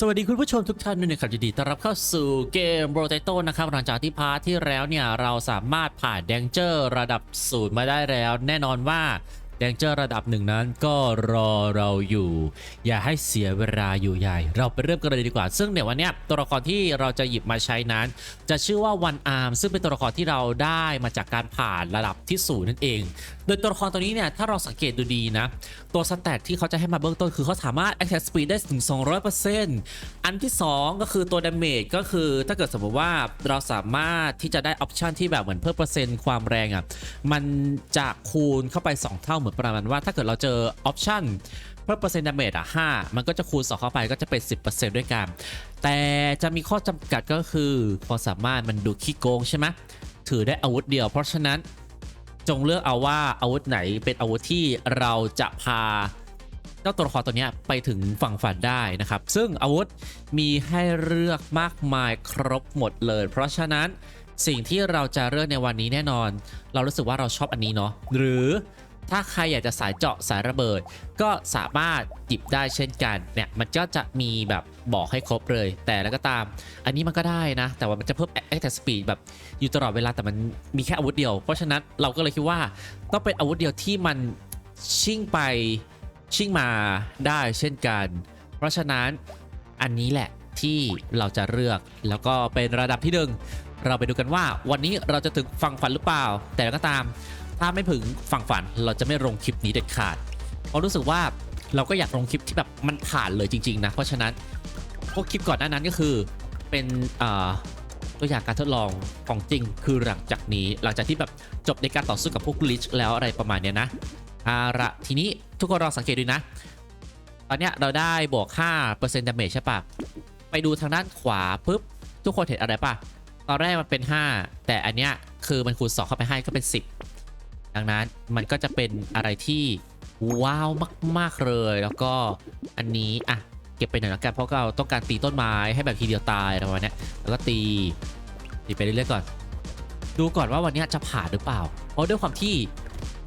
สวัสดีคุณผู้ชมทุกท่านด้วยนะครับยินดีต้อนรับเข้าสู่เกม r o t a t o นะครับหลังจากที่พาร์ทที่แล้วเนี่ยเราสามารถผ่านแดงเจอร์ระดับศูนย์มาได้แล้ว แน่นอนว่าแดงเจอร์ระดับหนึ่งนั้นก็รอเราอยู่ อย่าให้เสียเวลาอยู่ใหญ่ เราไปเริ่มกันเลยดีกว่า ซึ่งเนี่ยวันนี้ตัวละครที่เราจะหยิบมาใช้นั้น จะชื่อว่าวันอาร์มซึ่งเป็นตัวละครที่เราได้มาจากการผ่านระดับที่ศูนย์นั่นเอง โดยตัวละครตัวนี้เนี่ยถ้าเราสังเกตดูดีนะ ตัวสแตทที่เขาจะให้มาเบื้องต้นคือเขาสามารถ attack speed ได้ถึง 200%อันที่ 2 ก็คือตัว damage ก็คือถ้าเกิดสมมติว่าเราสามารถที่จะได้ออปชันที่แบบเหมือนเพิ่มเปอร์เซ็นต์ความแรงอะ่ะมันจะคูณเข้าไป 2 เท่าเหมือนประมาณว่า ถ้าเกิดเราเจอออปชันเพิ่มเปอร์เซ็นต์ damage อะ5มันก็จะคูณ 2 เข้าไปก็จะเป็น 10%ด้วยกัน แต่จะมีข้อจำกัดก็คือความสามารถมันดูขี้โกงใช่ไหมถือได้อาวุธเดียวเพราะฉะนั้น จงเลือกเอาว่าอาวุธไหนเป็นอาวุธที่เราจะพาเจ้าตัวละครตัวนี้ไปถึงฝั่งฝันได้นะครับ ซึ่งอาวุธมีให้เลือกมากมายครบหมดเลย เพราะฉะนั้นสิ่งที่เราจะเลือกในวันนี้แน่นอน เรารู้สึกว่าเราชอบอันนี้เนาะหรือ ถ้าใครอยากจะสายเจาะสายระเบิด ก็สามารถหยิบได้เช่นกันเนี่ยมันก็จะมีแบบบอกให้ครบเลย แต่แล้วก็ตาม อันนี้มันก็ได้นะ แต่ว่ามันจะเพิ่ม attack speed แบบอยู่ตลอดเวลาแต่มันมีแค่อาวุธเดียว เพราะฉะนั้นเราก็เลยคิดว่าต้องเป็นอาวุธเดียวที่มันชิ่งไปชิ่งมาได้เช่นกัน เพราะฉะนั้นอันนี้แหละที่เราจะเลือกแล้วก็เป็นระดับที่หนึ่งเราไปดูกันว่าวันนี้เราจะถึงฝั่งฝันหรือเปล่า แต่แล้วก็ตาม ถ้าไม่ถึงฝั่งฝันเราจะไม่ลงคลิปนี้เด็ดขาด เพราะรู้สึกว่าเราก็อยากลงคลิปที่แบบมันผ่านเลยจริง ๆ นะ เพราะฉะนั้นพวกคลิปก่อนหน้านั้นก็คือเป็นตัวอย่างการทดลองของจริงคือหลังจากนี้หลังจากที่แบบจบในการต่อสู้กับพวกลิชแล้วอะไรประมาณเนี้ยนะอาละทีนี้ทุกคนลองสังเกตดูนะ ตอนเนี้ยเราได้บวก5% damage ใช่ปะไปดูทางด้านขวาปุ๊บทุกคนเห็นอะไรปะตอนแรกมันเป็น 5 แต่อันเนี้ยคือมันคูณ2เข้าไปให้ก็เป็น 10 ดังนั้นมันก็จะเป็นอะไรที่ว้าวมาก ๆ เลย แล้วก็อันนี้อะเก็บไปหน่อยละกันเพราะเราต้องการตีต้นไม้ให้แบบทีเดียวตายอะไรประมาณนี้แล้วก็ตีตีไปเรื่อยๆก่อน ดูก่อนว่าวันนี้จะผ่านหรือเปล่า เพราะด้วยความที่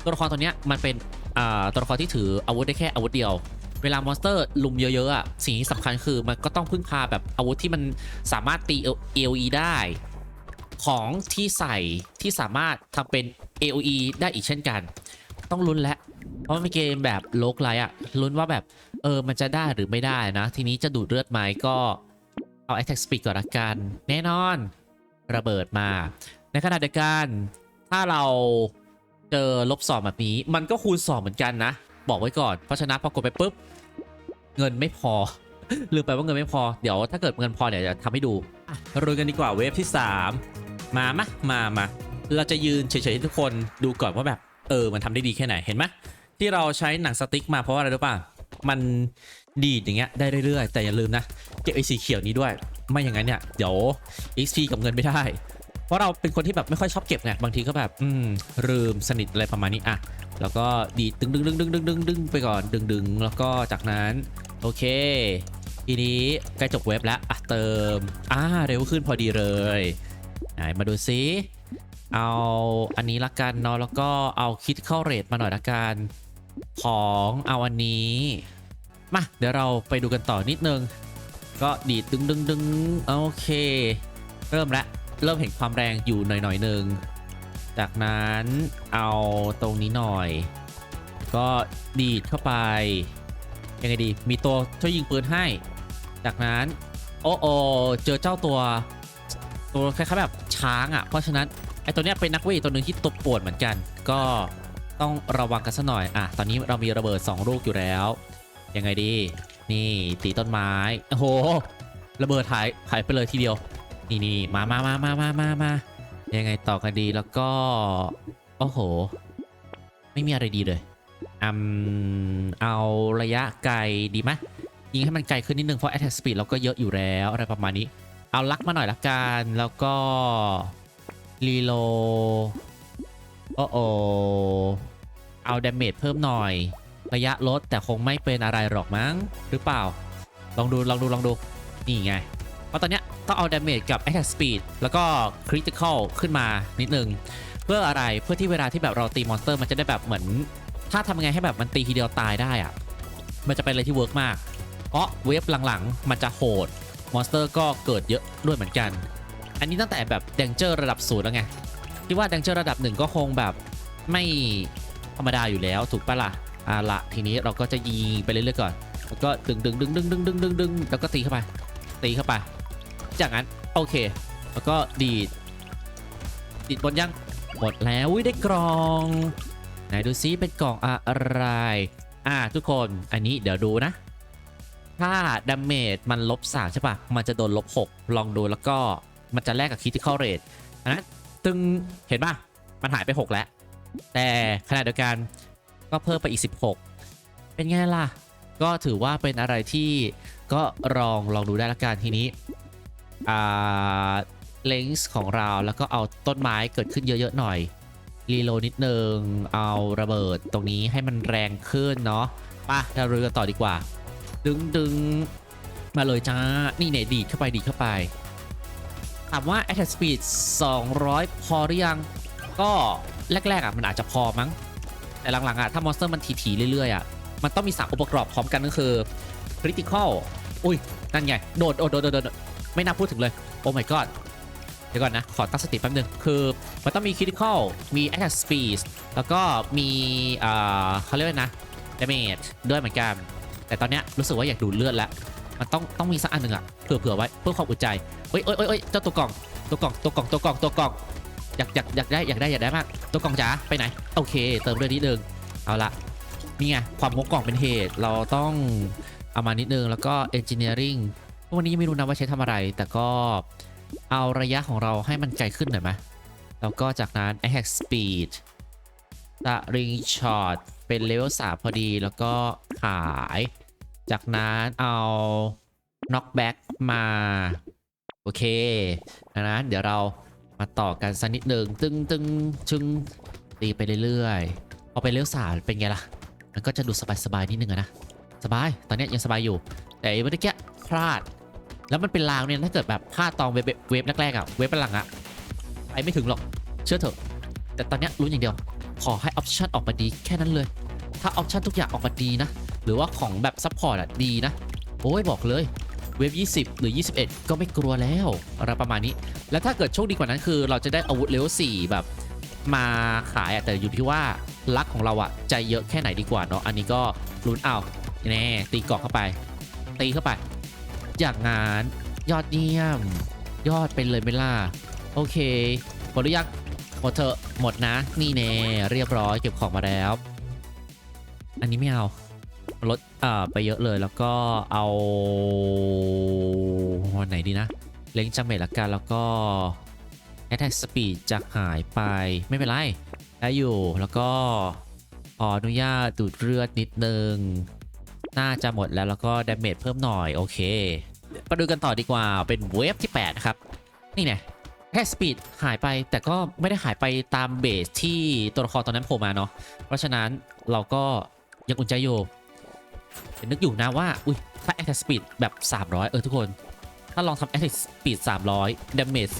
ตัวละครตัวเนี้ยมันเป็นอ่าตัวละครที่ถืออาวุธได้แค่อาวุธเดียว เวลามอนสเตอร์ลุมเยอะๆอะสิ่งที่สำคัญคือมันก็ต้องพึ่งพาแบบอาวุธที่มันสามารถตี AOE ได้ ของที่ใส่ที่สามารถทำเป็น AOE ได้อีกเช่นกัน ต้องลุ้นแล้วเพราะมันเป็นเกมแบบโลกไลท์อะลุ้นว่าแบบเออมันจะได้หรือไม่ได้นะ ทีนี้จะดูดเลือดไหมก็เอา attack speed ก่อนละกัน แน่นอนระเบิดมา ในขณะเดียวกันถ้าเราเจอลบสองแบบนี้ มันก็คูณสองเหมือนกันนะ บอกไว้ก่อน เพราะฉะนั้นพอกดไปปุ๊บ เงินไม่พอ ลืมไปว่าเงินไม่พอ เดี๋ยวถ้าเกิดเงินพอเดี๋ยวจะทำให้ดูรุยกันดีกว่าเวฟที่ 3 มามะมามา เราจะยืนเฉยๆให้ทุกคนดูก่อนว่าแบบเออมันทำได้ดีแค่ไหนเห็นไหมที่เราใช้หนังสติ๊กมาเพราะว่าอะไรรู้ป่ะมันดีดอย่างเงี้ยได้เรื่อยๆ แต่อย่าลืมนะเก็บไอ้สีเขียวนี้ด้วย ไม่อย่างนั้นเนี่ยเดี๋ยว XP กับเงินไม่ได้ เพราะเราเป็นคนที่แบบไม่ค่อยชอบเก็บไงบางทีก็แบบอืมลืมสนิทอะไรประมาณนี้อะแล้วก็ดีดดึงดึงดึงดึงดึงดึงดึงไปก่อนดึงดึงแล้วก็จากนั้นโอเค ทีนี้ใกล้จบเว็บแล้วอะเติมอ่าเร็วขึ้นพอดีเลยไหนมาดูซิ เอาอันนี้ละกันเนาะแล้วก็เอาคิดเข้าเรทมาหน่อยละกันของเอาอันนี้ มา เดี๋ยวเราไปดูกันต่อนิดนึง ก็ดีดดึงดึงดึงโอเค เริ่มแล้วเริ่มเห็นความแรงอยู่หน่อยหน่อยหนึ่งจากนั้นเอาตรงนี้หน่อย ก็ดีดเข้าไป ยังไงดีมีตัวช่วยยิงปืนให้ จากนั้นโอ้โอเจอเจ้าตัว ตัวคล้ายๆแบบช้างอะ่ะเพราะฉะนั้น ไอตัวเนี้ยเป็นนักเวทตัวหนึ่งที่ตบปวดเหมือนกัน ก็ต้องระวังกันสัหน่อยอะตอนนี้เรามีระเบิด 2 ลูกอยู่แล้ว ยังไงดี นี่ตีต้นไม้ โอ้โห ระเบิดหายหายไปเลยทีเดียว นี่นี่มามามามามามามายังไงต่อกันดีแล้วก็ โอ้โห ไม่มีอะไรดีเลยอืมเอาระยะไกลดีไหมยิงให้มันไกลขึ้นนิดนึงเพราะ attack speed เราก็เยอะอยู่แล้วอะไรประมาณนี้ เอาลักมาหน่อยละกันแล้วก็ รีโลโอ้โอเอาดาเมจเพิ่มหน่อย ระยะลดแต่คงไม่เป็นอะไรหรอกมั้ง หรือเปล่า ลองดู ลองดู ลองดู นี่ไง เพราะตอนเนี้ยต้องเอาดาเมจกับ attack speed แล้วก็ critical ขึ้นมานิดนึง เพื่ออะไรเพื่อที่เวลาที่แบบเราตีมอนสเตอร์มันจะได้แบบเหมือน ถ้าทำยังไงให้แบบมันตีทีเดียวตายได้อะมันจะเป็นอะไรที่เวิร์กมากเพราะเวฟหลังๆ มันจะโหดมอนสเตอร์ก็เกิดเยอะด้วยเหมือนกัน อันนี้ตั้งแต่แบบแดงเจอร์ระดับศูนย์แล้วไงคิดว่าแดงเจอร์ระดับหนึ่งก็คงแบบไม่ธรรมดาอยู่แล้วถูกปะล่ะอ่าละทีนี้เราก็จะยิงไปเรื่อยๆก่อน แล้วก็ดึงดึงดึงดึงดึงดึงดึงดึงแล้วก็ตีเข้าไป ตีเข้าไป จากนั้นโอเค แล้วก็ดีดดีดบนยังหมดแล้วอุ๊ยได้กล่องไหนดูซิเป็นกล่องอะไร อ่าทุกคนอันนี้เดี๋ยวดูนะ ถ้าดาเมจมันลบ3ใช่ปะมันจะโดนลบ6ลองดูแล้วก็ มันจะแลกกับ critical rate อันนั้นตึงเห็นปะมันหายไป 6 แล้ว แต่ขณะเดียวกันก็เพิ่มไปอีก 16 เป็นไงล่ะ ก็ถือว่าเป็นอะไรที่ก็ลองลองดูได้ละกันทีนี้อ่าเลนส์ของเราแล้วก็เอาต้นไม้เกิดขึ้นเยอะ ๆ หน่อยรีโลนิดนึง เอาระเบิดตรงนี้ให้มันแรงขึ้นเนาะป่ะเราเรือต่อดีกว่า ดึงดึงมาเลยจ้า นี่เนี่ยดีดเข้าไปดีดเข้าไป ถามว่า attack speed 200 พอหรือยัง ก็แรกๆอะมันอาจจะพอมั้ง แต่หลังๆอะถ้ามอนสเตอร์มันถี่ๆเรื่อยๆอะ มันต้องมี 3 องค์ประกอบพร้อมกันก็คือ critical อุ้ย นั่นไงโดดโดดโดดโดดโดดไม่น่าพูดถึงเลย โอ้ my god เดี๋ยวก่อนนะ ขอตั้งสติแป๊บนึง คือมันต้องมี critical มี attack speed แล้วก็มีอ่าเขาเรียกว่านะ damage ด้วยเหมือนกัน แต่ตอนเนี้ยรู้สึกว่าอยากดูเลือดแล้ว มันต้องต้องมีสักอันหนึ่งอะเผื่อเผื่อไว้เพื่อความอุ่นใจเอ้ยเอ้ยเอ้ยเอ้ยเจ้าตัวกล่องตัวกล่องตัวกล่องตัวกล่องตัวกล่องอยากอยากอยากได้อยากได้อยากได้มาก ตัวกล่องจ๋าไปไหนโอเค เติมเลือดนิดนึงเอาละนี่ไงความงกกล่องเป็นเหตุเราต้องเอามานิดนึงแล้วก็ engineering วันนี้ยังไม่รู้นะว่าใช้ทำอะไร แต่ก็เอาระยะของเราให้มันไกลขึ้นหน่อยไหมแล้วก็จากนั้น attack speed สริงช็อตเป็นเลเวล3พอดีแล้วก็ขาย จากนั้นเอา knockback มา โอเคนั้นเดี๋ยวเรามาต่อกันสักนิดหนึ่งตึงตึงชึงตีไปเรื่อยๆพอไปเลเวล3เป็นไงล่ะ มันก็จะดูสบายๆนิดนึงอะนะ สบาย ตอนนี้ยังสบายอยู่ แต่เมื่อกี้พลาด แล้วมันเป็นลางเนี่ยถ้าเกิดแบบพลาดตอนเวฟเวฟแรกๆอะเวฟหลังอะไปไม่ถึงหรอก เชื่อเถอะ แต่ตอนนี้รู้อย่างเดียว ขอให้ออปชั่นออกมาดีแค่นั้นเลย ถ้าออปชั่นทุกอย่างออกมาดีนะ หรือว่าของแบบซัพพอร์ตอะดีนะ โอ้ยบอกเลยเวฟ20 หรือ 21 ก็ไม่กลัวแล้วอะไรประมาณนี้ แล้วถ้าเกิดโชคดีกว่านั้นคือ เราจะได้อาวุธเลเวล4แบบมาขายอะแต่อยู่ที่ว่าลักของเราอะใจเยอะแค่ไหนดีกว่าเนาะอันนี้ก็ลุ้นเอาแน่ตีกรอกเข้าไป ตีเข้าไป อย่างงานยอดเยี่ยม ยอดเป็นเลยไม่ล่ะโอเคหมดหรือยังหมดเถอะหมดนะ นี่แน่เรียบร้อยเก็บของมาแล้ว อันนี้ไม่เอา ลดอ่าไปเยอะเลยแล้วก็เอาวันไหนดีนะ เล็งจังเมจละกันแล้วก็ attack speed จะหายไปไม่เป็นไรได้อยู่แล้วก็ขออนุญาตดูดเลือดนิดนึง น่าจะหมดแล้วแล้วก็ damage เพิ่มหน่อย โอเคมาดูกันต่อดีกว่าเป็นเวฟที่8นะครับ นี่ไงแค่สปีดหายไปแต่ก็ไม่ได้หายไปตามเบสที่ตัวละครตอนนั้นโผล่มาเนาะเพราะฉะนั้นเราก็ยังอุ่นใจอยู่ นึกอยู่นะว่า อุ้ยถ้า attack speed แบบ 300 เออทุกคน ถ้าลองทำ attack speed 300 damage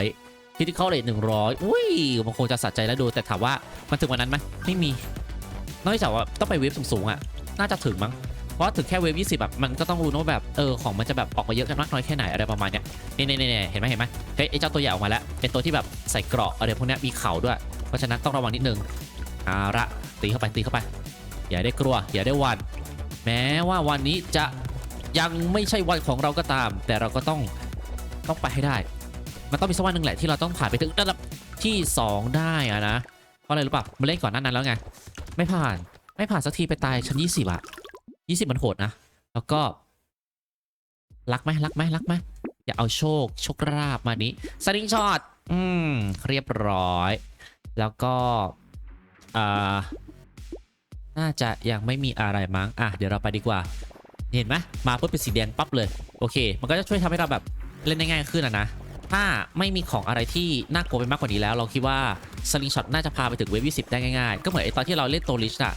200 critical rate 100 อุ้ย มันคงจะสะใจแล้วดู แต่ถามว่ามันถึงวันนั้นไหมไม่มี นอกจากว่าต้องไปเวฟสูงๆอะ น่าจะถึงมั้ง เพราะถึงแค่เวฟ20แบบมันก็ต้องรู้นะว่าแบบ เออ ของมันจะแบบออกมาเยอะกันมากน้อยแค่ไหนอะไรประมาณเนี้ยนี่นี่นี่เห็นไหมเห็นไหมเฮ้ยไอ้เจ้าตัวใหญ่ออกมาแล้วเป็นตัวที่แบบใส่เกราะอะไรพวกนี้มีเข่าด้วย เพราะฉะนั้นต้องระวังนิดนึงเอาละตีเข้าไปตีเข้าไปอย่าได้กลัวอย่าได้หวัน แม้ว่าวันนี้จะยังไม่ใช่วันของเราก็ตาม แต่เราก็ต้องต้องไปให้ได้ มันต้องมีสักวันหนึ่งแหละที่เราต้องผ่านไปถึงระดับที่ 2 ได้อะนะเพราะอะไรรู้ป่ะมาเล่นก่อนหน้านั้นแล้วไง ไม่ผ่านไม่ผ่านสักทีไปตายชั้น20อะ20มันโหดนะ แล้วก็ รักไหมรักไหมรักไหมอย่าเอาโชคโชคราบมานี้สลิงช็อตอืมเรียบร้อย แล้วก็อ่า น่าจะยังไม่มีอะไรมั้ง อะ เดี๋ยวเราไปดีกว่า เห็นไหมมาปุ๊บเป็นสีแดงปั๊บเลย โอเค มันก็จะช่วยทำให้เราแบบเล่นได้ง่ายขึ้นอะนะ ถ้าไม่มีของอะไรที่น่ากลัวไปมากกว่านี้แล้ว เราคิดว่าสลิงช็อตน่าจะพาไปถึงเวฟ20 ได้ง่ายๆ ก็เหมือนไอตอนที่เราเล่นโตลิชอะ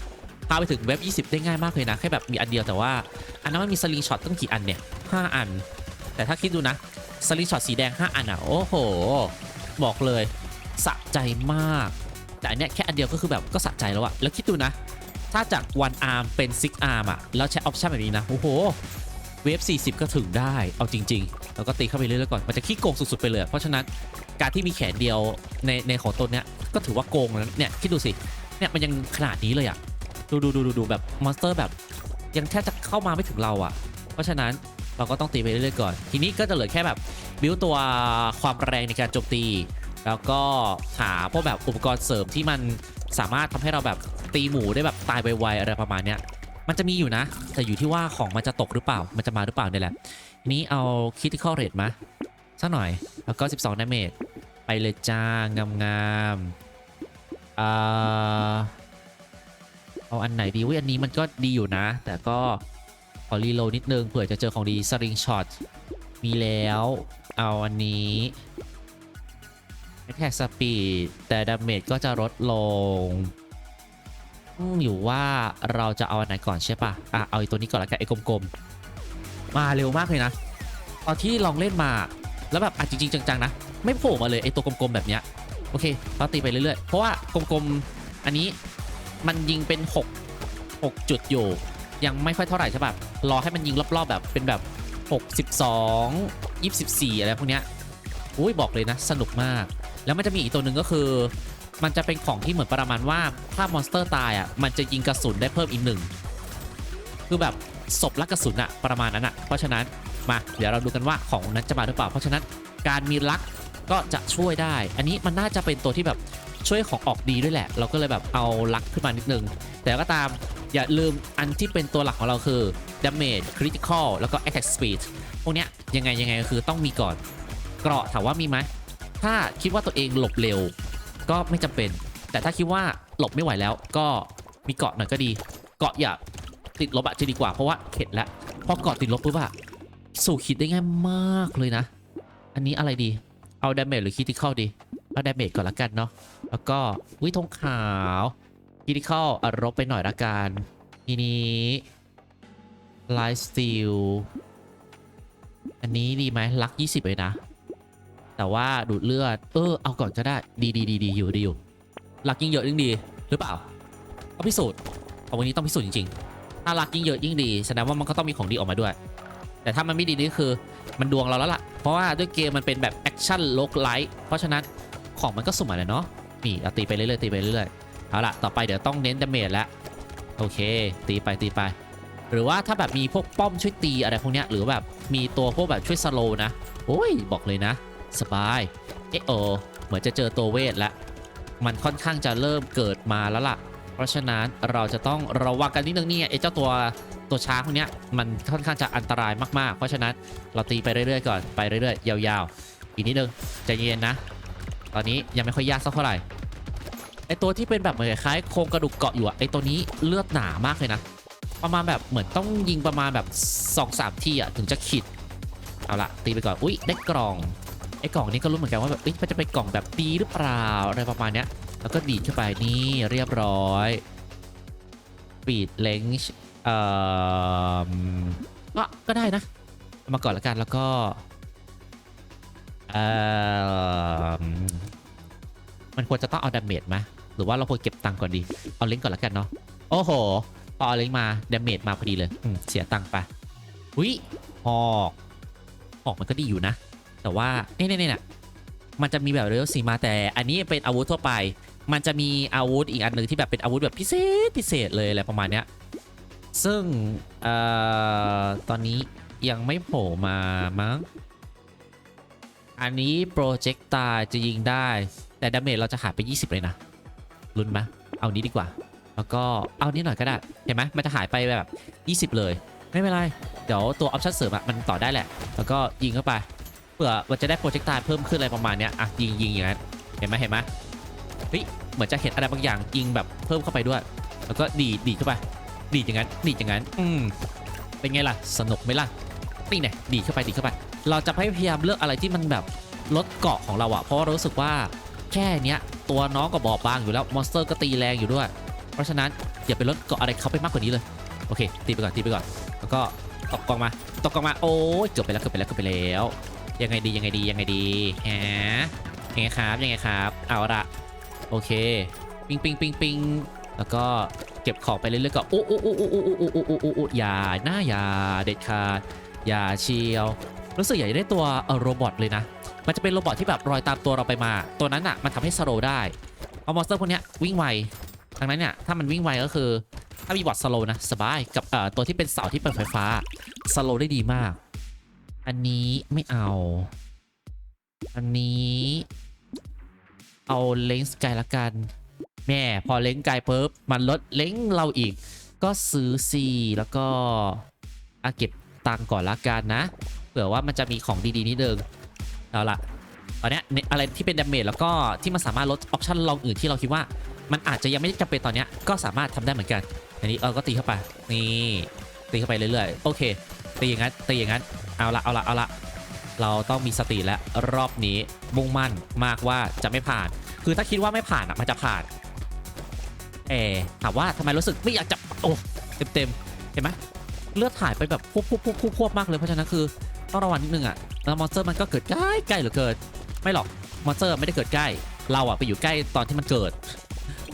พาไปถึงเว็บ20 ได้ง่ายมากเลยนะ แค่แบบมีอันเดียวแต่ว่า อันนั้นมันมีสลิงช็อตตั้งกี่อันเนี่ย5อัน แต่ถ้าคิดดูนะสลิงช็อตสีแดง 5 อันอะ โอ้โห บอกเลยสะใจมาก แต่อันเนี้ยแค่อันเดียวก็คือแบบก็สะใจแล้วอะแล้วคิดดูนะ ถ้าจาก one arm เป็น six arm อะแล้วใช้ออปชั่นแบบนี้นะ โอ้โห เวฟ 40 ก็ถึงได้ เอาจริง ๆ แล้วก็ตีเข้าไปเรื่อยๆก่อน มันจะขี้โกงสุด ๆ ไปเลย เพราะฉะนั้นการที่มีแขนเดียวในในของตนเนี้ยก็ถือว่าโกงแล้วเนี่ยคิดดูสิ เนี่ยมันยังขนาดนี้เลยอะ ดูดูดูดูดูแบบมอนสเตอร์แบบ ยังแทบจะเข้ามาไม่ถึงเราอะ เพราะฉะนั้นเราก็ต้องตีไปเรื่อยๆก่อน ทีนี้ก็จะเหลือแค่แบบบิวตัวความแรงในการโจมตี แล้วก็หาพวกแบบอุปกรณ์เสริมที่มัน สามารถทำให้เราแบบตีหมูได้แบบตายไวๆอะไรประมาณเนี้ยมันจะมีอยู่นะ แต่อยู่ที่ว่าของมันจะตกหรือเปล่า มันจะมาหรือเปล่าเนี่ยแหละทีนี้เอา critical rate มาสักหน่อย แล้วก็ 12 damage ไปเลยจ้างามๆเอาอันไหนดีว้ยอันนี้มันก็ดีอยู่นะ แต่ก็ขอรีโหลดนิดนึงเผื่อจะเจอของดี sling shot มีแล้ว เอาอันนี้ attack speed แต่ damage ก็จะลดลงอยู่ว่าเราจะเอาอันไหนก่อนใช่ปะอะ เอาไอ้ตัวนี้ก่อนละกันไอ้กลมๆ มาเร็วมากเลยนะ ตอนที่ลองเล่นมา แล้วแบบอะจริงๆ จังๆ นะ ไม่โผล่มาเลยไอ้ตัวกลมๆ แบบเนี้ย โอเคเราตีไปเรื่อยๆ เพราะว่ากลมๆ อันนี้มันยิงเป็น 6 6 จุดอยู่ ยังไม่ค่อยเท่าไหร่ใช่ปะรอให้มันยิงรอบๆ แบบเป็นแบบ6 12 24 อะไรพวกเนี้ยอุ้ยบอกเลยนะ สนุกมาก แล้วมันจะมีอีกตัวหนึ่งก็คือ มันจะเป็นของที่เหมือนประมาณว่าถ้ามอนสเตอร์ตายอะมันจะยิงกระสุนได้เพิ่มอีกหนึ่งคือแบบศพละกระสุนอะประมาณนั้นอะเพราะฉะนั้นมาเดี๋ยวเราดูกันว่าของนั้นจะมาหรือเปล่า เพราะฉะนั้นการมีลักก็จะช่วยได้ อันนี้มันน่าจะเป็นตัวที่แบบช่วยของออกดีด้วยแหละ เราก็เลยแบบเอาลักขึ้นมานิดนึง แต่ก็ตามอย่าลืมอันที่เป็นตัวหลักของเราคือ damage critical แล้วก็ attack speed พวกเนี้ยยังไงยังไงก็คือต้องมีก่อน เกราะถามว่ามีไหม ถ้าคิดว่าตัวเองหลบเร็ว ก็ไม่จำเป็น แต่ถ้าคิดว่าหลบไม่ไหวแล้ว ก็มีเกาะหน่อยก็ดี เกาะอย่าติดลบอะจะดีกว่าเพราะว่าเข็ดแล้วพอเกาะติดลบปุ๊บอะสู่คิดได้ง่ายมากเลยนะ อันนี้อะไรดี เอาดาเมจหรือคิติคอลดี เอาดาเมจก่อนละกันเนาะ แล้วก็วิธงขาวคิติคอลอรบไปหน่อยละกัน ทีนี้ไลฟ์สตีลอันนี้ดีไหมลัก 20 เลยนะ แต่ว่าดูดเลือด เออ เอาก่อนก็ได้ ดีดีดีดีอยู่ดีอยู่ลักยิ่งเยอะยิ่งดี หรือเปล่าต้องพิสูจน์เอาวันนี้ต้องพิสูจน์จริงๆถ้าลักยิ่งเยอะยิ่งดีแสดงว่ามันก็ต้องมีของดีออกมาด้วย แต่ถ้ามันไม่ดีนี่คือ มันดวงเราแล้วล่ะ เพราะว่าด้วยเกมมันเป็นแบบแอคชั่นโลกไลท์เพราะฉะนั้นของมันก็สุ่มมาเลยเนาะนี่เราตีไปเรื่อยๆตีไปเรื่อยๆเอาล่ะต่อไปเดี๋ยวต้องเน้นดาเมจแล้วโอเค ตีไปตีไป หรือว่าถ้าแบบมีพวกป้อมช่วยตีอะไรพวกเนี้ยหรือแบบมีตัวพวกแบบช่วยสโลนะโอ้ยบอกเลยนะ สบาย เอโอเหมือนจะเจอตัวเวทแล้วมันค่อนข้างจะเริ่มเกิดมาแล้วล่ะ เพราะฉะนั้นเราจะต้องระวังกันนิดนึงเนี่ยไอ้เจ้าตัวตัวช้างพวกเนี้ยมันค่อนข้างจะอันตรายมากๆ เพราะฉะนั้นเราตีไปเรื่อยๆก่อนไปเรื่อยๆ ยาวๆ อีกนิดนึงใจเย็นนะ ตอนนี้ยังไม่ค่อยยากสักเท่าไหร่ไอ้ตัวที่เป็นแบบเหมือนคล้ายโครงกระดูกเกาะอยู่อะไอ้ตัวนี้เลือดหนามากเลยนะ ประมาณแบบเหมือนต้องยิงประมาณแบบ2อสามทีอะถึงจะขิด เอาละตีไปก่อน อุ้ยได้กล่อง ไอ้กล่องนี้ก็รู้เหมือนกันว่าแบบเอ๊ะมันจะเป็นกล่องแบบดีหรือเปล่าอะไรประมาณเนี้ยแล้วก็ดีดเข้าไปนี่เรียบร้อยปีดเลงเอ่อก็ก็ได้นะเอามาก่อนละกันแล้วก็เอ่อมันควรจะต้องเอาดาเมจไหมหรือว่าเราควรเก็บตังค์ก่อนดี เอาเลิงก์ก่อนละกันเนาะโอ้โหพอเอาลิงก์มาดาเมจมาพอดีเลยเสียตังค์ไปอุ้ยหอกหอกมันก็ดีอยู่นะ แต่ว่าเนี่ยเนี่ยเนี่ยมันจะมีแบบเรียลสีมาแต่อันนี้เป็นอาวุธทั่วไป มันจะมีอาวุธอีกอันหนึ่งที่แบบเป็นอาวุธแบบพิเศษพิเศษเลยอะไรประมาณเนี้ยซึ่งเอ่อตอนนี้ยังไม่โผล่มามั้งอันนี้โปรเจกตาจะยิงได้ แต่ดาเมจเราจะหายไป 20 เลยนะลุ้นไหมเอานี้ดีกว่า แล้วก็เอานี้หน่อยก็ได้ เห็นไหมมันจะหายไปแบบ 20 เลย ไม่เป็นไร เดี๋ยวตัวออปชั่นเสริมอะมันต่อได้แหละ แล้วก็ยิงเข้าไป เผื่อมันจะได้โปรเจกต์ตายเพิ่มขึ้นอะไรประมาณเนี้ยอะยิงยิงอย่างนั้นเห็นไหมเห็นไหมเฮ้ยเหมือนจะเห็นอะไรบางอย่างยิงแบบเพิ่มเข้าไปด้วย แล้วก็ดีดดีดเข้าไปดีดอย่างนั้นดีดอย่างนั้นอืมเป็นไงล่ะสนุกไหมล่ะนี่เนี่ยดีดเข้าไปดีดเข้าไป เราจะพยายามเลือกอะไรที่มันแบบลดเกาะของเราอะเพราะารู้สึกว่าแค่เนี้ยตัวน้องก็บอบบางอยู่แล้วมอนสเตอร์ก็ตีแรงอยู่ด้วย เพราะฉะนั้นอย่าไปลดเกาะอะไรเขาไปมากกว่านี้เลยโอเคตีไปก่อนตีไปก่อนแล้วก็ตกกองมาตกกองมาโอ้ยเกือบไปแล้วเกือบไปแล้วเกือบไปแล้ว ยังไงดียังไงดียังไงดีฮะยังไงครับยังไงครับ เอาละโอเค ปิงปิงปิงปิงแล้วก็เก็บของไปเรื่อยๆก็โอ้โอ้โอ้โอ้โอ้โอ้โอ้โอ้โอ้โอ้อย่าหน้าอย่าเด็ดขาดอย่าเชียว รู้สึกอยากจะได้ตัวโรบอทเลยนะ มันจะเป็นโรบอทที่แบบรอยตามตัวเราไปมา ตัวนั้นอะมันทำให้สโลว์ได้ เอามอนสเตอร์พวกเนี้ยวิ่งไวดังนั้นเนี่ยถ้ามันวิ่งไวก็คือ ถ้ามีบอทสโลว์นะสบายกับเอ่อตัวที่เป็นเสาที่เป็นไฟฟ้าสโลว์ได้ดีมาก อันนี้ไม่เอา อันนี้เอาเลนส์ไกลละกัน แม่พอเลนส์ไกลปุ๊บมันลดเลนส์เราอีก ก็ซื้อซีแล้วก็อาเก็บตังก่อนละกันนะ เผื่อว่ามันจะมีของดีๆนิดนึงเอาละตอนนี้ในอะไรที่เป็นดาเมจแล้วก็ที่มันสามารถลดออปชั่นลองอื่นที่เราคิดว่า มันอาจจะยังไม่จำเป็นตอนนี้ก็สามารถทำได้เหมือนกัน อันนี้เออก็ตีเข้าไปนี่ตีเข้าไปเรื่อยๆ โอเคตีอย่างนั้นตีอย่างนั้น เอาละเอาละเอาละเราต้องมีสติและรอบนี้มุ่งมั่นมากว่าจะไม่ผ่าน คือถ้าคิดว่าไม่ผ่านอะมันจะผ่านเอถามว่าทำไมรู้สึกไม่อยากจะโอ้เต็มเต็มเห็นไหมเลือดถ่ายไปแบบพวบพวบพวบพวบพวบมากเลยเพราะฉะนั้นคือต้องระวังนิดนึงอะแล้วมอนสเตอร์มันก็เกิดใกล้ใกล้เหลือเกินไม่หรอกมอนสเตอร์ไม่ได้เกิดใกล้ เราอะไปอยู่ใกล้ตอนที่มันเกิด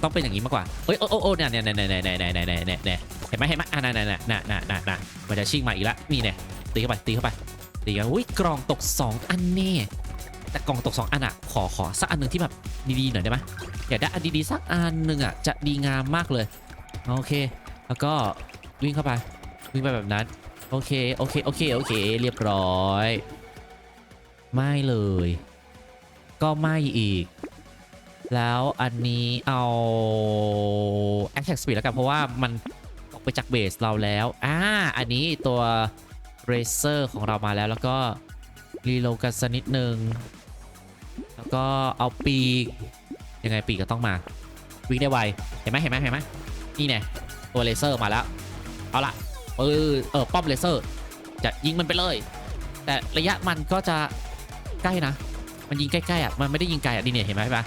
ต้องเป็นอย่างนี้มากกว่าเอ้ยโอ้โอ้โอ้เนี่ยเนี่ยเนี่ยเนี่ยเนี่ยเนี่ยเนี่ยเนี่ยเห็นไหมเห็นไหมอะน่ะน่ะน่ะน่ะน่ะน่ะน่ะมันจะชิ่งมาอีกแล้วนี่เนี่ย ตีเข้าไปตีเข้าไปตีกันอุ้ยกล่องตก 2 อันนี่แต่กล่องตก 2 อันอะขอขอสักอันหนึ่งที่แบบดีๆหน่อยได้ไหมอยากได้อันดีๆสักอันหนึ่งอะจะดีงามมากเลยโอเค แล้วก็วิ่งเข้าไปวิ่งไปแบบนั้นโอเคโอเคโอเคโอเคเรียบร้อย ไม่เลย ก็ไม่อีก แล้วอันนี้เอา Attack Speed แล้วกันเพราะว่ามันออกไปจากเบสเราแล้วอ่าอันนี้ตัว Racer ของเรามาแล้วแล้วก็รีโลกันสักนิดนึง แล้วก็เอาปีก ยังไงปีกก็ต้องมา วิ่งได้ไว เห็นไหมเห็นไหมเห็นไหมนี่เนี่ยตัวเลเซอร์มาแล้ว เอาละเออเออป้อมเลเซอร์ จะยิงมันไปเลย แต่ระยะมันก็จะใกล้นะ มันยิงใกล้ๆอะมันไม่ได้ยิงไกลอะนี่เนี่ยเห็นไหมเห็นไหม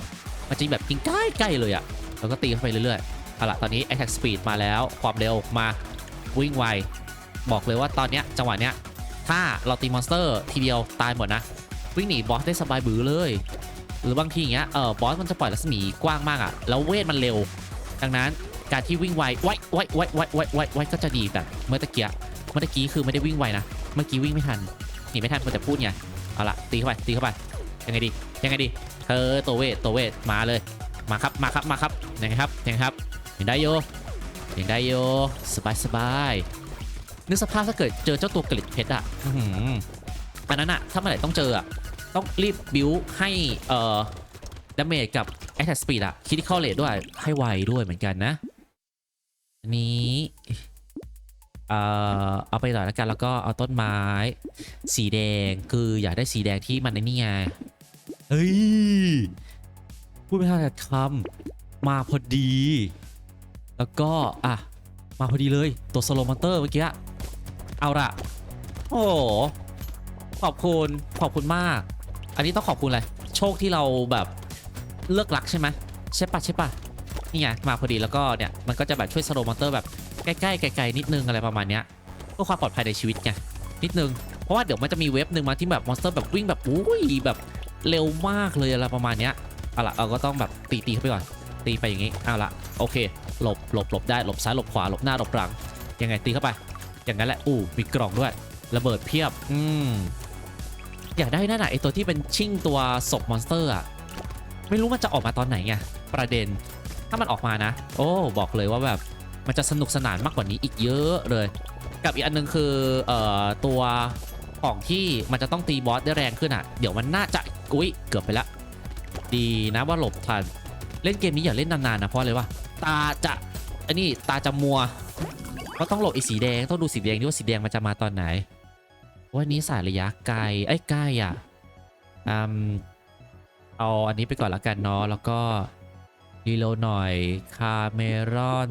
มันจะแบบยิงใกล้ๆเลยอะแล้วก็ตีเข้าไปเรื่อยๆเอาล่ะตอนนี้ attack speed มาแล้วความเร็วมาวิ่งไว บอกเลยว่าตอนเนี้ยจังหวะเนี้ยถ้าเราตีมอนสเตอร์ทีเดียวตายหมดนะ วิ่งหนีบอสได้สบายบือเลย หรือบางทีอย่างเงี้ยเออบอสมันจะปล่อยรัศมีกว้างมากอะ่ะ แล้วเวทมันเร็ว ดังนั้นการที่วิ่งไวไวไวไวไวไวไวไวก็จะดีแบบเมื่อตะเกียเมื่อตะกี้คือไม่ได้วิ่งไวนะเมื่อกี้วิ่งไม่ทันหนีไม่ทันคนแต่พูดไงเอาล่ะตีเข้าไปตีเข้าไปยังไงดียังไงดีเธอตัวเวทตัวเวทมาเลยมาครับมาครับมาครับยังไงครับยังไงครับยังได้โยยังได้โยสบายสบาย นึกสภาพถ้าเกิดเจอเจ้าตัวกลิดเพชรอะอื้อหืออันนั้นอะถ้าเมื่อไหร่ต้องเจออะต้องรีบบิวให้เอ่อดาเมจกับ attack speed อะคิดที่เข้าเลทด้วยให้ไวด้วยเหมือนกันนะอันนี้เอ่อเอาไปหน่อยแล้วกันแล้วก็เอาต้นไม้ สีแดงคืออยากได้สีแดงที่มันไอ้นี่ไงเฮ้ยพูดไม่ทันจะคำมาพอดี แล้วก็ อะ มาพอดีเลย ตัวสโลมอนเตอร์เมื่อกี้ เอาละโอ้โหขอบคุณขอบคุณมาก อันนี้ต้องขอบคุณอะไรโชคที่เราแบบเลิกรักใช่ไหมใช่ปะใช่ปะนี่ไงมาพอดีแล้วก็เนี่ยมันก็จะแบบช่วยสโลมอนเตอร์แบบใกล้ๆไกลๆนิดนึงอะไรประมาณเนี้ยเพื่อความปลอดภัยในชีวิตไงนิดนึงเพราะว่าเดี๋ยวมันจะมีเว็บหนึ่งมาที่แบบมอนสเตอร์แบบวิ่งแบบอุ้ยแบบเร็วมากเลยอะไรประมาณเนี้ยเอาละเราก็ต้องแบบตีตีเข้าไปก่อนตีไปอย่างงี้เอาละโอเคหลบหลบหลบได้หลบซ้ายหลบขวาหลบหน้าหลบหลังยังไงตีเข้าไป อย่างนั้นแหละอู้มีกล่องด้วย ระเบิดเพียบ อืมอยากได้นั่นน่ะไอตัวที่เป็นชิ่งตัวศพมอนสเตอร์อะไม่รู้มันจะออกมาตอนไหนไงประเด็น ถ้ามันออกมานะ โอ้บอกเลยว่าแบบมันจะสนุกสนานมากกว่านี้อีกเยอะเลย กับอีกอันนึงคือเอ่อตัวของที่มันจะต้องตีบอสได้แรงขึ้นอะ เดี๋ยวมันน่าจะอุ้ยเกือบไปละ ดีนะว่าหลบทัน เล่นเกมนี้อย่าเล่นนานๆนะเพราะอะไรวะตาจะอันนี้ตาจะมัว ก็ต้องหลบไอ้สีแดงต้องดูสีแดงด้วยว่าสีแดงมันจะมาตอนไหนว่านี้สายระยะไกลไอ้ใกล้อะอืมเอาอันนี้ไปก่อนละกันเนาะแล้วก็รีโลหน่อยคาเมรอน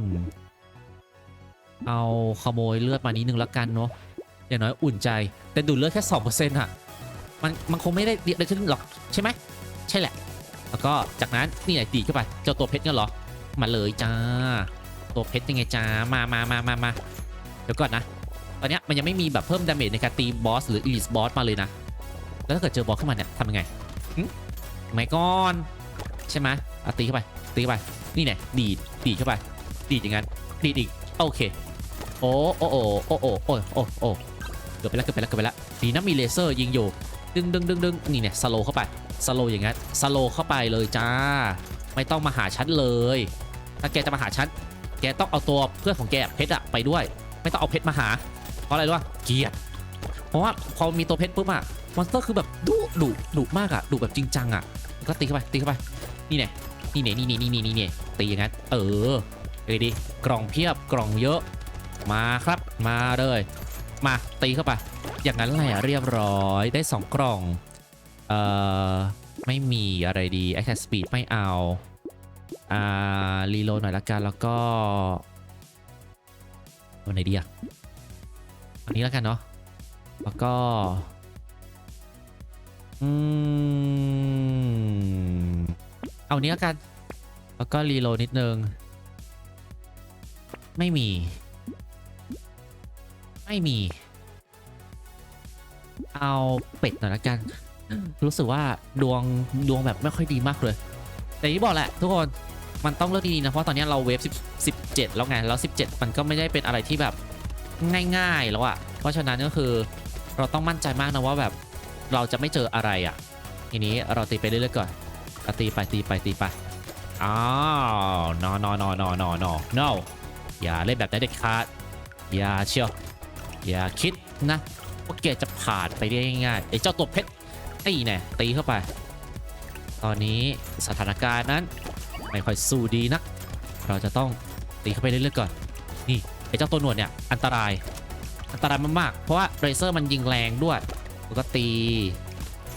เอาขโมยเลือดมานิดนึงละกันเนาะอย่างน้อยอุ่นใจ แต่ดูดเลือดแค่สองเปอร์เซ็นต์อะมันมันคงไม่ได้เยอะขึ้นหรอกใช่ไหมใช่แหละ แล้วก็จากนั้นนี่ไหนตีเข้าไปเจ้าตัวเพชรเนี่ยหรอมาเลยจ้า ตัวเพชรยังไงจ้ามามามามามาเดี๋ยวก่อนนะ ตอนนี้มันยังไม่มีแบบเพิ่มดาเมจในการตีบอสหรืออีลิสบอสมาเลยนะ แล้วถ้าเกิดเจอบอสขึ้นมาเนี่ยทำยังไงหึไม่ก่อนใช่ไหมอะตีเข้าไป ตีเข้าไป นี่แน่ดีด ดีดเข้าไป ดีดอย่างนั้น ดีดอีก โอเค โอ้โอ้โอ้โอ้โอ้โอ้โอ้โอ้เกือบไปแล้วเกือบไปแล้วเกือบไปแล้วดีนะมีเลเซอร์ยิงอยู่ ดึงดึงดึงดึงนี่เนี่ยสโลเข้าไป สโลอย่างงั้น สโลเข้าไปเลยจ้า ไม่ต้องมาหาฉันเลย ถ้าแกจะมาหาฉัน แกต้องเอาตัวเพื่อนของแกเพชรอะไปด้วย ไม่ต้องเอาเพชรมาหา เพราะอะไรรู้ป่ะเกียดเพราะว่าพอมีตัวเพชรปุ๊บอะมอนสเตอร์คือแบบดุดุดุมากอะดุแบบจริงจังอะก็ตีเข้าไปตีเข้าไปนี่เนี่ยนี่เนี่ยนี่นี่นี่นี่เนี่ยตีอย่างงั้นเออเอ้ยดีกล่องเพียบกล่องเยอะ มาครับมาเลย มาตีเข้าไปอย่างนั้นแหละเรียบร้อยได้ 2 กล่อง เอ่อ ไม่มีอะไรดี Attack Speed ไม่เอา อ่ารีโหลดหน่อยละกันแล้วก็วันไหนดีอะอันนี้แล้วกันเนาะแล้วก็อืมเอานี้แล้วกัน แล้วก็รีโหลดนิดนึง ไม่มี ไม่มี เอาเป็ดหน่อยละกัน รู้สึกว่าดวงดวงแบบไม่ค่อยดีมากเลย แต่อย่างที่บอกแหละทุกคน มันต้องเลือกดีๆนะเพราะตอนนี้เราเวฟ10 17 แล้วไงแล้ว 17 มันก็ไม่ได้เป็นอะไรที่แบบง่ายๆแล้วอะเพราะฉะนั้นก็คือเราต้องมั่นใจมากนะว่าแบบเราจะไม่เจออะไรอะทีนี้เราตีไปเรื่อยๆก่อนตีไปตีไปตีไปอ้าวนอนอนอนอนอนอ no อย่าเล่นแบบนั้นเด็ดขาดอย่าเชียวอย่าคิดนะว่าแกจะผ่านไปได้ง่ายๆไอ้เจ้าตัวเพชรตีแน่ตีเข้าไป ตอนนี้สถานการณ์นั้น ไม่ค่อยสู้ดีนัก เราจะต้องตีเข้าไปเรื่อยๆก่อน นี่ไอ้เจ้าตัวหนวดเนี่ยอันตราย อันตรายมากๆ เพราะว่าเรเซอร์มันยิงแรงด้วยแล้วก็ตี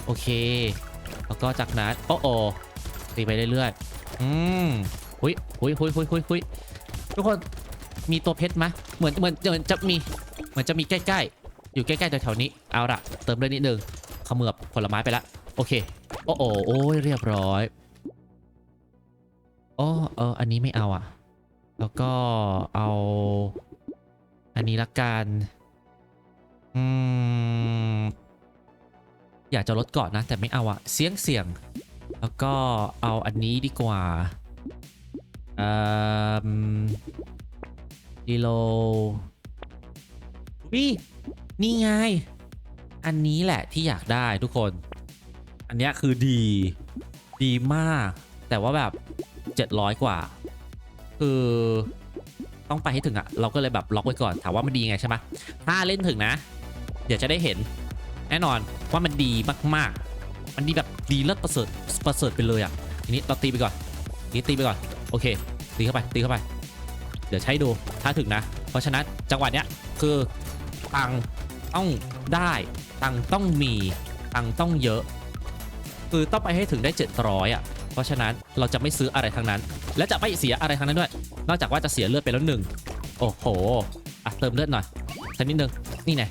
โอเค แล้วก็จากนั้นโอ้โอตีไปเรื่อยๆ อืมหุยหุยหุยหุยหุยหุยทุกคนมีตัวเพชรไหมเหมือนเหมือนเหมือนจะมีเหมือนจะมีใกล้ๆ อยู่ใกล้ๆแถวๆนี้ เอาละเติมเลยนิดนึงขมือบผลไม้ไปละ โอเค โอ้โอโอ้ยเรียบร้อย โอ้เออ อันนี้ไม่เอาอะ แล้วก็เอา อันนี้ละกันอืมอยากจะลดก่อนนะ แต่ไม่เอาอะเสียงเสียง แล้วก็เอาอันนี้ดีกว่าเอ่อดีโลวินี่ไง อันนี้แหละที่อยากได้ทุกคน อันนี้คือดี ดีมาก แต่ว่าแบบ 700 กว่า คือต้องไปให้ถึงอะเราก็เลยแบบล็อกไว้ก่อน ถามว่ามันดีไงใช่ไหมถ้าเล่นถึงนะ เดี๋ยวจะได้เห็น แน่นอนว่ามันดีมากๆ มันดีแบบดีเลิศประเสริฐประเสริฐไปเลยอะทีนี้เราตีไปก่อนทีนี้ตีไปก่อนโอเค ตีเข้าไปตีเข้าไป เดี๋ยวใช้ดูถ้าถึงนะ เพราะฉะนั้นจังหวะเนี้ยคือตังต้องได้ตังต้องมีตังต้องเยอะ คือต้องไปให้ถึงได้ 700อะ เพราะฉะนั้นเราจะไม่ซื้ออะไรทั้งนั้น และจะไม่เสียอะไรทั้งนั้นด้วย นอกจากว่าจะเสียเลือดไปแล้วหนึ่งโอ้โหอะเติมเลือดหน่อยสักนิดนึงนี่ไง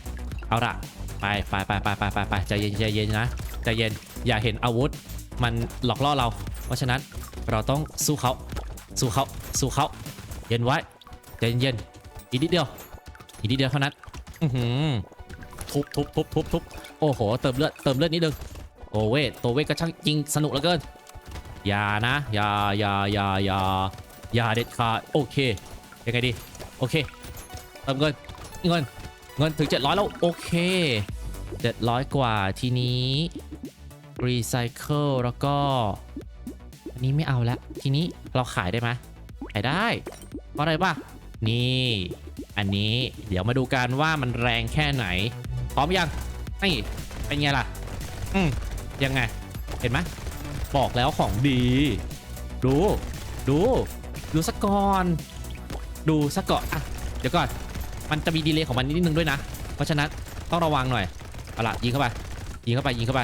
เอาละไปไปไปไปไปไปไปใจเย็นใจเย็นนะใจเย็นอย่าเห็นอาวุธ มันหลอกล่อเรา เพราะฉะนั้นเราต้องสู้เขาสู้เขาสู้เขาเย็นไว้ใจเย็นๆอีกนิดเดียวอีกนิดเดียวเท่านั้นอือหือทุบทุบทุบทุบทุบโอ้โหเติมเลือดเติมเลือดนิดนึงโอเวตัวเวก็ช่างจริงสนุกเหลือเกิน อย่านะ อย่าอย่าอย่าอย่าอย่าเด็ดขาดโอเค ยังไงดี โอเคเติมเงินเงินเงินถึง 700 แล้ว โอเค 700 กว่าทีนี้รีไซเคิลแล้วก็ อันนี้ไม่เอาแล้ว ทีนี้เราขายได้ไหมขายได้ เพราะอะไรป่ะ นี่ อันนี้เดี๋ยวมาดูกันว่ามันแรงแค่ไหน พร้อมยังนี่เป็นไงล่ะ อืมยังไง เห็นไหม บอกแล้วของดี ดู ดู ดูสกก่อน ดูสกก่อนอะ เดี๋ยวก่อน มันจะมีดีเลย์ของมันนิดนึงด้วยนะ เพราะฉะนั้นต้องระวังหน่อยเอาละยิงเข้าไป ยิงเข้าไป ยิงเข้าไป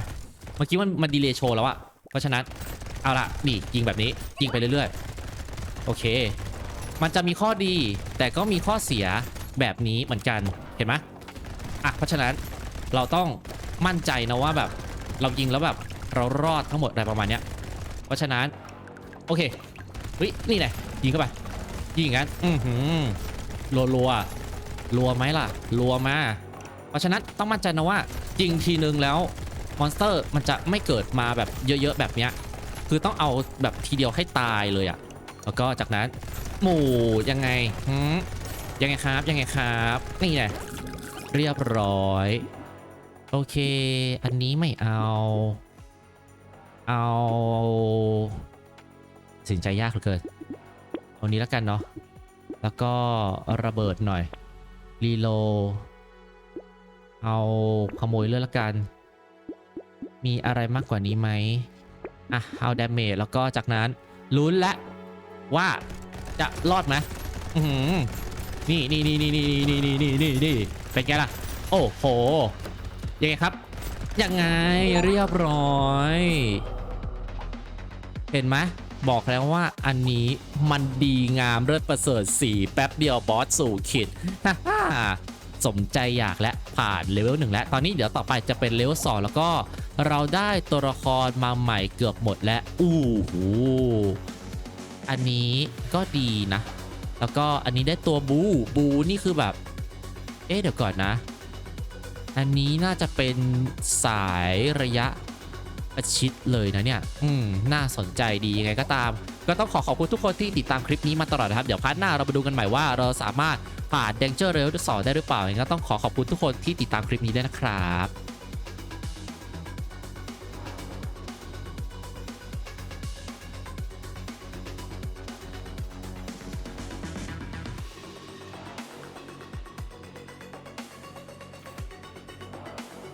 เมื่อกี้มันมันดีเลย์โชว์แล้วอะเพราะฉะนั้นเอาละนี่ยิงแบบนี้ ยิงไปเรื่อยๆ โอเค มันจะมีข้อดี แต่ก็มีข้อเสียแบบนี้เหมือนกัน เห็นไหมอะ เพราะฉะนั้นเราต้องมั่นใจนะว่าแบบเรายิงแล้วแบบ เรารอดทั้งหมดอะไรประมาณเนี้ยเพราะฉะนั้น โอเคเฮ้ยนี่ไงยิงเข้าไปยิงอย่างนั้นอือหือรัวรัวรัวไหมล่ะรัวมาเพราะฉะนั้นต้องมั่นใจนะว่ายิงทีนึงแล้วมอนสเตอร์มันจะไม่เกิดมาแบบเยอะๆแบบเนี้ยคือต้องเอาแบบทีเดียวให้ตายเลยอะแล้วก็จากนั้นหมู่ยังไงหืมยังไงครับยังไงครับนี่ไงเรียบร้อย โอเค อันนี้ไม่เอา เอาสินใจยากเหลือเกินเอานี้แล้วกันเนาะแล้วก็ระเบิดหน่อยรีโลเอาขโมยเลือดละกัน มีอะไรมากกว่านี้ไหมอะเอาดาเมจแล้วก็จากนั้นลุ้นและว่าจะรอดไหมนี่นี่นี่นี่นี่นี่นี่นี่นี่เป็นไงล่ะ โอ้โหยังไงครับ ยังไงเรียบร้อย เห็นไหมบอกแล้วว่าอันนี้มันดีงามเลิศประเสริฐสีแป๊บเดียวบอสสู่ขิดสมใจอยากและผ่านเลเวลหนึ่งแล้ว ตอนนี้เดี๋ยวต่อไปจะเป็นเลเวลสองแล้วก็เราได้ตัวละครมาใหม่เกือบหมดแล้วอู้หูอันนี้ก็ดีนะ แล้วก็อันนี้ได้ตัวบูบูนี่คือแบบ เอ๊ะเดี๋ยวก่อนนะ อันนี้น่าจะเป็นสายระยะประชิดเลยนะเนี่ย อืม น่าสนใจดียังไงก็ตาม ก็ต้องขอขอบคุณทุกคนที่ติดตามคลิปนี้มาตลอดนะครับ เดี๋ยวพาร์ทหน้าเราไปดูกันใหม่ว่าเราสามารถผ่าน Danger Rail 2ได้หรือเปล่ายังไงก็ต้องขอขอบคุณทุกคนที่ติดตามคลิปนี้ด้วยนะครับ